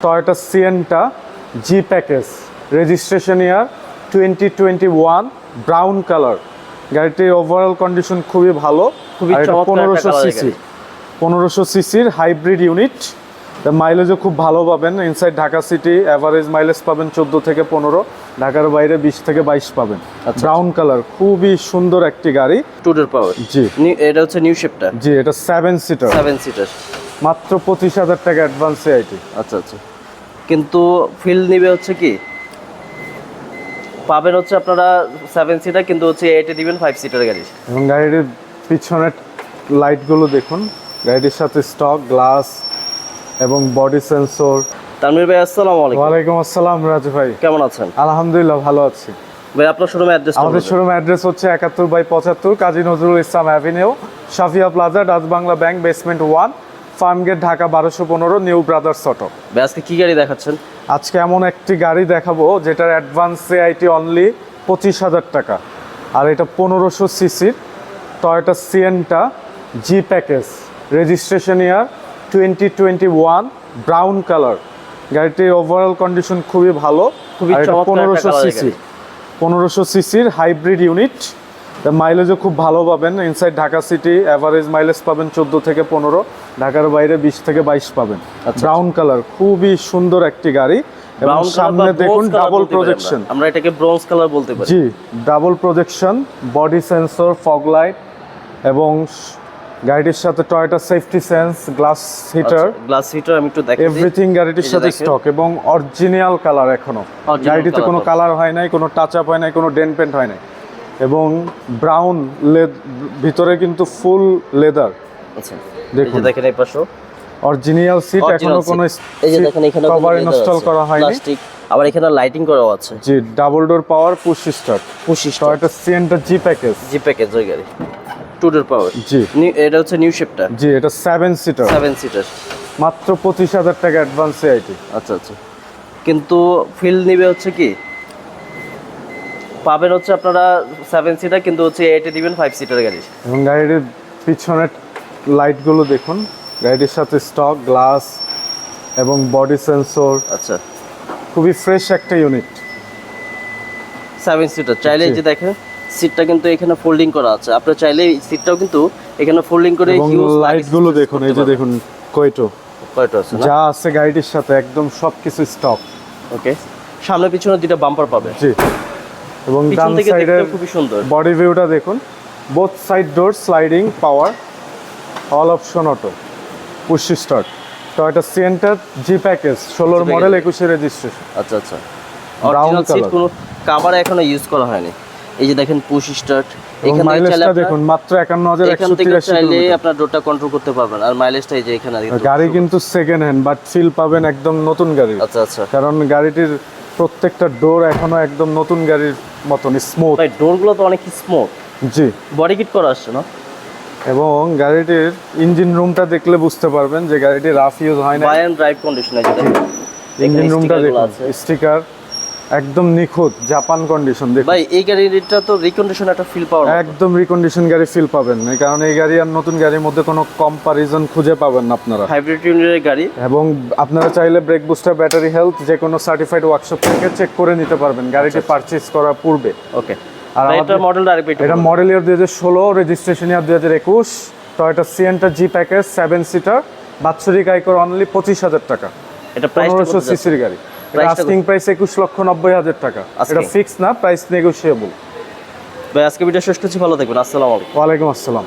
Toyota Sienta G package registration year twenty twenty one brown colour গাড়িটির overall condition খুবই ভালো পনেরোশো CC. পনেরোশো সিসির হাইব্রিড ইউনিট মাইলেজও খুব ভালো পাবেন। Inside Dhaka city average mileage পাবেন চোদ্দ থেকে পনেরো। ঢাকার বাইরে বিশ থেকে বাইশ পাবেন। আচ্ছা। ব্রাউন কালার খুবই সুন্দর একটি গাড়ি। টুডের পাওয়ার জি। এটা হচ্ছে নিউ শেপটা জি এটা সেভেন সিটার সেভেন সিটার মাত্র পঁচিশ হাজার টাকা অ্যাডভান্স আইটি। আচ্ছা আচ্ছা। কিন্তু ফিল নিবে হচ্ছে কি? পাবেন হচ্ছে আপনারা সেভেন সিটার কিন্তু হচ্ছে এইটে দিবেন ফাইভ সিটার গাড়ি। এবং গাড়ির পিছনের লাইটগুলো দেখুন। গাড়িটির সাথে স্টক গ্লাস এবং বডি সেন্সর তানভীর ভাই আসসালামু আলাইকুম। ওয়ালাইকুম আসসালাম রাজু ভাই। কেমন আছেন? আলহামদুলিল্লাহ ভালো আছি। ভাই আপনার শোরুমে অ্যাড্রেস আমাদের শোরুম অ্যাড্রেস হচ্ছে একাত্তর বাই পঁচাত্তর Kazi Nazrul Islam avenue Safia plaza Dutch Bangla bank basement one Farmgate Dhaka বারোশো পনেরো নিউ ব্রাদার্স অটো। আজকে কি গাড়ি দেখাচ্ছেন? আজকে এমন একটি গাড়ি দেখাবো যেটার অ্যাডভান্স আইটি অনলি পঁচিশ হাজার টাকা। আর এটা পনেরোশো সিসির Toyota Sienta G package registration year twenty twenty one brown colour গাড়িটির ওভারঅল কন্ডিশন খুবই ভালো পনেরোশো সিসি। পনেরোশো সিসির হাইব্রিড ইউনিট মাইলেজও খুব ভালো পাবেন। Inside Dhaka city average mileage পাবেন চোদ্দ থেকে পনেরো ঢাকার বাইরে বিশ থেকে বাইশ পাবেন। আচ্ছা। ব্রাউন কালার খুবই সুন্দর একটি গাড়ি। এবং সামনে দেখুন ডাবল প্রজেকশন আমরা এটাকে ব্রোঞ্জ কালার বলতে পারি। G double projection body sensor fog light এবং গাড়িটির সাথে Toyota safety sense glass heater glass heater আমি একটু দেখে এভরিথিং গাড়িটির সাথে স্টক এবং অরিজিনাল কালার এখনও। গাড়িটিতে কোনো কালার হয় নাই কোনো টাচ আপ হয় নাই কোনো ডেন্ট পেন্ট হয় নাই। এবং ব্রাউন ভিতরে কিন্তু ফুল লেদার আচ্ছা। দেখুন। দেখুন এই পাশেও। অরিজিনাল সিট এখনও কোনো এই যে দেখেন এখানে কভার ইনস্টল করা হয়নি। প্লাস্টিক আবার এখানে লাইটিং করাও আছে। G double door power push start পঁচিশ Toyota Sienta G package G package ওই গাড়ি। টুডের পাওয়ার জি। এটা হচ্ছে নিউ শেপটা জি এটা সেভেন সিটার সেভেন সিটার মাত্র পঁচিশ হাজার টাকা অ্যাডভান্স আইটি আচ্ছা আচ্ছা। কিন্তু ফিল নিবে হচ্ছে কি? পাবেন হচ্ছে আপনারা সেভেন সিটার কিন্তু হচ্ছে এইটে দিবেন ফাইভ সিটার গাড়ি এবং গাড়িটির পিছনের লাইটগুলো দেখুন। গাড়িটির সাথে স্টক গ্লাস এবং বডি সেন্সর আচ্ছা। খুবই ফ্রেশ একটা ইউনিট সেভেন সিটার চাইলে যে দেখেন সিটটা কিন্তু এখানে ফোল্ডিং করা আছে। আপনার চাইলে এই সিটটাও কিন্তু এখানে ফোল্ডিং করে হিউজ লাইটগুলো দেখুন এই যে দেখুন কোয়েটো? কয়টা আছে যা আছে গাড়িটির সাথে একদম সবকিছু স্টক ওকে সামনে পিছনে দুটো বাম্পার পাবে। জি। এবং ডান থেকে সাইডের খুবই সুন্দর। বডি ভিউটা দেখুন। Both side door sliding power all option auto push start Toyota সিয়েন্টার G package ষোলোর। মডেল একুশে রেজিস্ট্রেশন আচ্ছা আচ্ছা। অরিজিনাল সিট কোনো কাভার এখনও ইউজ করা হয়নি। এই যে দেখেন পুশ স্টার্ট এখান থেকে চাইলে দেখুন মাত্র একান্ন হাজার এখান একশো থেকে চাইলে। আপনার ডোরটা কন্ট্রোল করতে পারবেন। আর মাইলেজটা এই যে এখানে গাড়ি কিন্তু সেকেন্ড হ্যান্ড বাট ফিল পাবেন একদম নতুন গাড়ি। আচ্ছা আচ্ছা। কারণ গাড়িটির প্রত্যেকটা ডোর এখনও একদম নতুন গাড়ির মতন স্মুথ ভাই ডোরগুলো তো অনেক স্মুথ জি। বডি কিট করা আসছে না? এবং গাড়িটির ইঞ্জিন রুমটা দেখলে বুঝতে পারবেন যে গাড়িটি রাফ ইউজ হয় না বাই এন্ড ড্রাইভ কন্ডিশন আছে ইঞ্জিন রুমটা দেখুন স্টিকার একদম নিখুঁত জাপান কন্ডিশন দেখুন। ভাই এই গাড়িটা তো রিকন্ডিশন একটা ফিল পাওয়ার একদম রিকন্ডিশন গাড়ি ফিল পাবেন। এই কারণ এই গাড়ি আর নতুন গাড়ির মধ্যে কোনো কম্পারিজন খুঁজে পাবেন না আপনারা। হাইব্রিড ইউনিটের গাড়ি? এবং আপনারা চাইলে ব্রেক বুস্টার ব্যাটারি হেলথ যে কোনো সার্টিফাইড ওয়ার্কশপ থেকে চেক করে নিতে পারবেন গাড়িটি পারচেজ করার পূর্বে। ওকে আর আমাদের- মডেলটা আরেকটু এটা মডেল ইয়ার দুই হাজার ষোলো রেজিস্ট্রেশন ইয়ার দুই হাজার একুশ। Toyota Sienta G package seven seater বাৎসরিক আয়কর অনলি পঁচিশ হাজার টাকা। এটা কত যাচ্ছে? সিসির গাড়ি। আস্কিং প্রাইস একুশ লক্ষ নব্বই হাজার টাকা? এটা ফিক্স না প্রাইস নেগোসিয়েবল ভাই আজকে ভিডিও শেষ করছি ভালো থাকবেন। আসসালামু আলাইকুম। ওয়ালাইকুম আসসালাম।